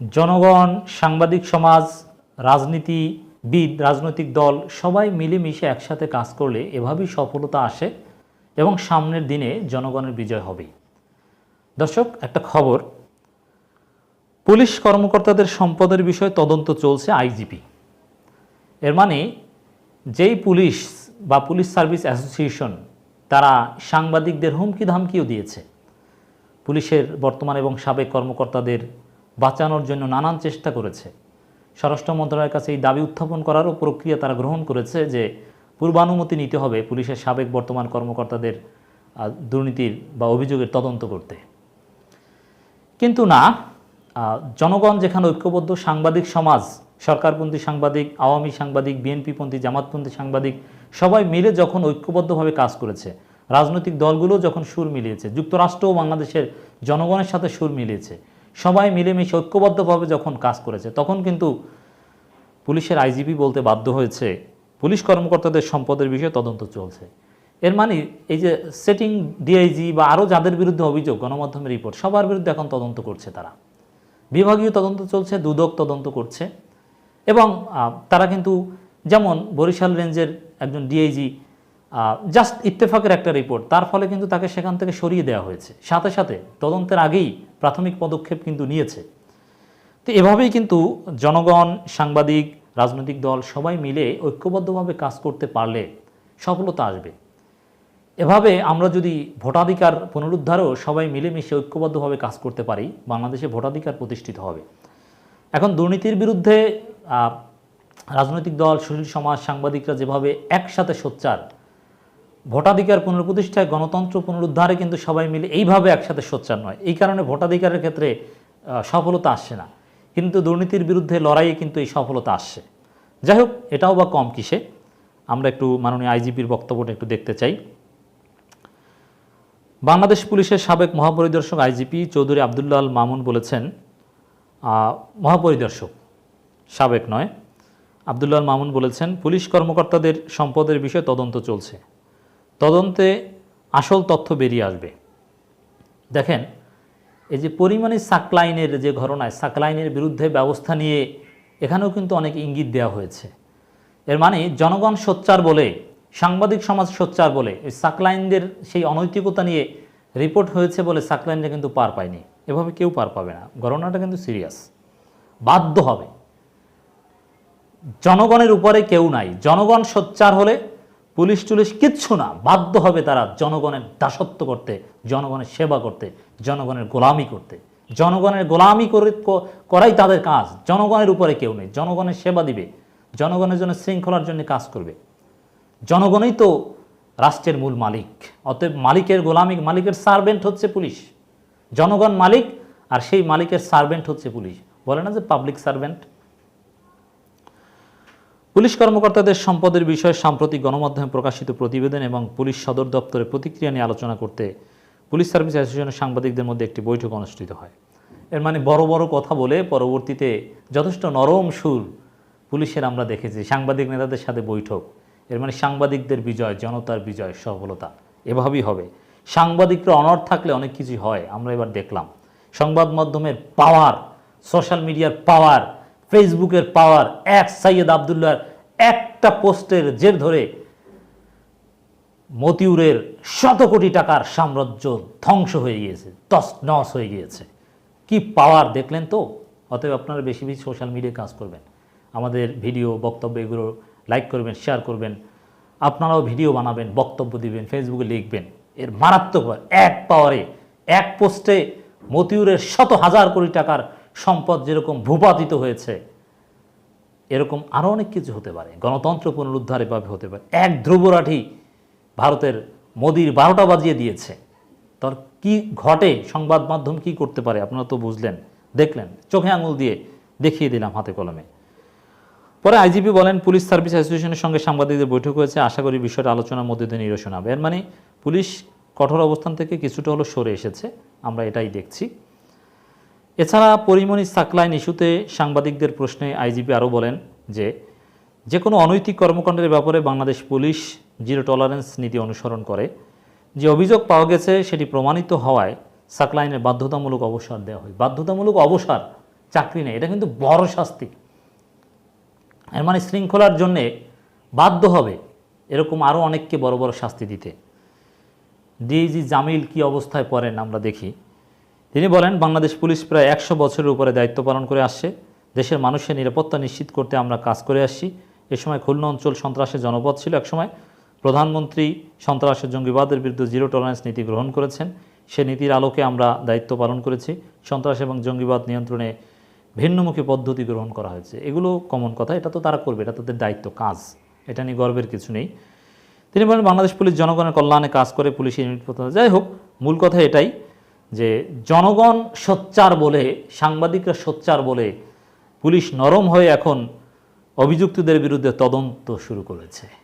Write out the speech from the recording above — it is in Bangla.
জনগণ, সাংবাদিক সমাজ, রাজনীতিবিদ, রাজনৈতিক দল সবাই মিলেমিশে একসাথে কাজ করলে এভাবেই সফলতা আসে এবং সামনের দিনে জনগণের বিজয় হবে দর্শক, একটা খবর। পুলিশ কর্মকর্তাদের সম্পদের বিষয়ে তদন্ত চলছে আইজিপি। এর মানে যেই পুলিশ বা পুলিশ সার্ভিস অ্যাসোসিয়েশন তারা সাংবাদিকদের হুমকি ধামকিও দিয়েছে, পুলিশের বর্তমান এবং সাবেক কর্মকর্তাদের বাঁচানোর জন্য নানান চেষ্টা করেছে। স্বরাষ্ট্র মন্ত্রণালয়ের কাছে এই দাবি উত্থাপন করারও প্রক্রিয়া তারা গ্রহণ করেছে যে পূর্বানুমতি নিতে হবে পুলিশের সাবেক বর্তমান কর্মকর্তাদের দুর্নীতির বা অভিযোগের তদন্ত করতে। কিন্তু না জনগণ যেখানে ঐক্যবদ্ধ সাংবাদিক সমাজ, সরকারপন্থী সাংবাদিক, আওয়ামী সাংবাদিক, বিএনপিপন্থী, জামাতপন্থী সাংবাদিক, সবাই মিলে যখন ঐক্যবদ্ধভাবে কাজ করেছে, রাজনৈতিক দলগুলো যখন সুর মিলিয়েছে, যুক্তরাষ্ট্র ও বাংলাদেশের জনগণের সাথে সুর মিলিয়েছে সবাই মিলেমিশে ঐক্যবদ্ধভাবে যখন কাজ করেছে, তখন কিন্তু পুলিশের আইজিপি বলতে বাধ্য হয়েছে, পুলিশ কর্মকর্তাদের সম্পদের বিষয়ে তদন্ত চলছে। এর মানে এই যে সেটিং ডিআইজি বা আরও যাদের বিরুদ্ধে অভিযোগ, গণমাধ্যমের রিপোর্ট সবার বিরুদ্ধে এখন তদন্ত করছে তারা। বিভাগীয় তদন্ত চলছে, দুদক তদন্ত করছে এবং তারা কিন্তু যেমন বরিশাল রেঞ্জের একজন ডিআইজি জাস্ট ইত্তেফাকের একটা রিপোর্ট তার ফলে কিন্তু তাকে সেখান থেকে সরিয়ে দেওয়া হয়েছে। সাথে সাথে তদন্তের আগেই প্রাথমিক পদক্ষেপ কিন্তু নিয়েছে। তো এভাবেই কিন্তু জনগণ, সাংবাদিক, রাজনৈতিক দল সবাই মিলে ঐক্যবদ্ধভাবে কাজ করতে পারলে সফলতা আসবে। এভাবে আমরা যদি ভোটাধিকার পুনরুদ্ধারও সবাই মিলেমিশে ঐক্যবদ্ধভাবে কাজ করতে পারি, বাংলাদেশে ভোটাধিকার প্রতিষ্ঠিত হবে। এখন দুর্নীতির বিরুদ্ধে রাজনৈতিক দল, সুশীল সমাজ, সাংবাদিকরা যেভাবে একসাথে সোচ্চার ভোটাধিকার পুনঃপ্রতিষ্ঠায় গণতন্ত্র পুনরুদ্ধারে কিন্তু সবাই মিলে এইভাবে একসাথে সোচ্চার নয়। এই কারণে ভোটাধিকারের ক্ষেত্রে সফলতা আসছে না। কিন্তু দুর্নীতির বিরুদ্ধে লড়াইয়ে কিন্তু এই সফলতা আসছে। যাই হোক, এটাও বা কম কিসে? আমরা একটু মাননীয় আইজিপির বক্তব্যটা একটু দেখতে চাই। বাংলাদেশ পুলিশের সাবেক মহাপরিদর্শক আইজিপি চৌধুরী আবদুল্লাহ আল মামুন বলেছেন মহাপরিদর্শক, সাবেক নয়। আবদুল্লাহ মামুন বলেছেন, পুলিশ কর্মকর্তাদের সম্পদের বিষয়ে তদন্ত চলছে। তদন্তে আসল তথ্য বেরিয়ে আসবে। দেখেন, এই যে পরিমাণে সাকলাইনের যে ঘটনায় সাকলাইনের বিরুদ্ধে ব্যবস্থা নিয়ে এখানেও কিন্তু অনেক ইঙ্গিত দেওয়া হয়েছে। এর মানে জনগণ সোচ্চার বলে, সাংবাদিক সমাজ সোচ্চার বলে, এই সাকলাইনদের সেই অনৈতিকতা নিয়ে রিপোর্ট হয়েছে বলে সাকলাইনরা কিন্তু পার পায়নি। এভাবে কেউ পার পাবে না। ঘটনাটা কিন্তু সিরিয়াস। বাধ্য হবে। জনগণের উপরে কেউ নাই। জনগণ সোচ্চার হলে পুলিশ টুলিশ কিচ্ছু না, বাধ্য হবে তারা জনগণের দাসত্ব করতে, জনগণের সেবা করতে, জনগণের গোলামি করতে। জনগণের গোলামি করে, করাই তাদের কাজ, জনগণের উপরে কেউ নেই, জনগণের সেবা দিবে, জনগণের জন্য শৃঙ্খলার জন্য কাজ করবে। জনগণই তো রাষ্ট্রের মূল মালিক, অতএব মালিকের গোলামি, মালিকের সার্ভেন্ট হচ্ছে পুলিশ। জনগণ মালিক আর সেই মালিকের সার্ভেন্ট হচ্ছে পুলিশ। বলে না যে পাবলিক সার্ভেন্ট পুলিশ কর্মকর্তাদের সম্পদের বিষয়ে সাম্প্রতিক গণমাধ্যমে প্রকাশিত প্রতিবেদন এবং পুলিশ সদর দপ্তরে প্রতিক্রিয়া নিয়ে আলোচনা করতে পুলিশ সার্ভিস অ্যাসোসিয়েশনের সাংবাদিকদের মধ্যে একটি বৈঠক অনুষ্ঠিত হয়। এর মানে বড় বড় কথা বলে পরবর্তীতে যথেষ্ট নরম সুর পুলিশের আমরা দেখেছি। সাংবাদিক নেতাদের সাথে বৈঠক। এর মানে সাংবাদিকদের বিজয়, জনতার বিজয়, সফলতা। এভাবেই হবে। সাংবাদিকরা অনর থাকলে অনেক কিছু হয়। আমরা এবার দেখলাম। সংবাদ মাধ্যমের পাওয়ার সোশ্যাল মিডিয়ার পাওয়ার ফেসবুকের পাওয়ার এক সাইয়েদ আবদুল্লাহর একটা পোস্টের জের ধরে মতিউরের শত কোটি টাকার সাম্রাজ্য ধ্বংস হয়ে গিয়েছে তস নস হয়ে গিয়েছে। কি পাওয়ার দেখলেন তো? অতএব আপনারা বেশি বেশি সোশ্যাল মিডিয়ায় কাজ করবেন। আমাদের ভিডিও, বক্তব্য এগুলো লাইক করবেন, শেয়ার করবেন। আপনারাও ভিডিও বানাবেন, বক্তব্য দিবেন, ফেসবুকে লিখবেন। এর মারাত্মক এক পাওয়ারে, এক পোস্টে মতিউরের শত হাজার কোটি টাকার সম্পদ যেরকম ভূপাতিত হয়েছে, এরকম আরও অনেক কিছু হতে পারে। গণতন্ত্র পুনরুদ্ধার এভাবে হতে পারে। এক ধ্রুবরাঠি ভারতের মোদির বারোটা বাজিয়ে দিয়েছে। তার কি ঘটে? সংবাদ মাধ্যম কি করতে পারে? আপনারা তো বুঝলেন, দেখলেন। চোখে আঙুল দিয়ে দেখিয়ে দিলাম হাতে কলমে। পরে আইজিপি বলেন, পুলিশ সার্ভিস অ্যাসোসিয়েশনের সঙ্গে সাংবাদিকদের বৈঠক হয়েছে। আশা করি বিষয়টা আলোচনার মধ্যে দিয়ে নিরসন হবে। এর মানে পুলিশ কঠোর অবস্থান থেকে কিছুটা হলো সরে এসেছে। আমরা এটাই দেখছি। এছাড়া পরিমণি সাকলাইন ইস্যুতে সাংবাদিকদের প্রশ্নে আইজিপি আরও বলেন যে যে কোনো অনৈতিক কর্মকাণ্ডের ব্যাপারে বাংলাদেশ পুলিশ জিরো টলারেন্স নীতি অনুসরণ করে। যে অভিযোগ পাওয়া গেছে সেটি প্রমাণিত হওয়ায় সাকলাইনের বাধ্যতামূলক অবসর দেওয়া হয়। বাধ্যতামূলক অবসর, চাকরি নেই, এটা কিন্তু বড় শাস্তি। এর মানে শৃঙ্খলার জন্যে বাধ্য হবে এরকম আরও অনেককে বড় বড় শাস্তি দিতে। ডিজি জামিল কি অবস্থায় পড়েন আমরা দেখি। তিনি বলেন, বাংলাদেশ পুলিশ প্রায় একশো বছরের উপরে দায়িত্ব পালন করে আসছে। দেশের মানুষের নিরাপত্তা নিশ্চিত করতে আমরা কাজ করে আসছি। এ সময় খুলনা অঞ্চল সন্ত্রাসের জনপদ ছিল একসময় প্রধানমন্ত্রী সন্ত্রাসের জঙ্গিবাদের বিরুদ্ধে জিরো টলারেন্স নীতি গ্রহণ করেছেন। সে নীতির আলোকে আমরা দায়িত্ব পালন করেছি। সন্ত্রাস এবং জঙ্গিবাদ নিয়ন্ত্রণে ভিন্নমুখী পদ্ধতি গ্রহণ করা হয়েছে। এগুলো কমন কথা, এটা তো তারা করবে, এটা তাদের দায়িত্ব, কাজ। এটা নিয়ে গর্বের কিছু নেই। তিনি বলেন, বাংলাদেশ পুলিশ জনগণের কল্যাণে কাজ করে পুলিশ ইউনিট যাই হোক, মূল কথা এটাই। যে জনগণ সোচ্চার বলে, সাংবাদিকরা সোচ্চার বলে পুলিশ নরম হয়ে এখন অভিযুক্তদের বিরুদ্ধে তদন্ত শুরু করেছে।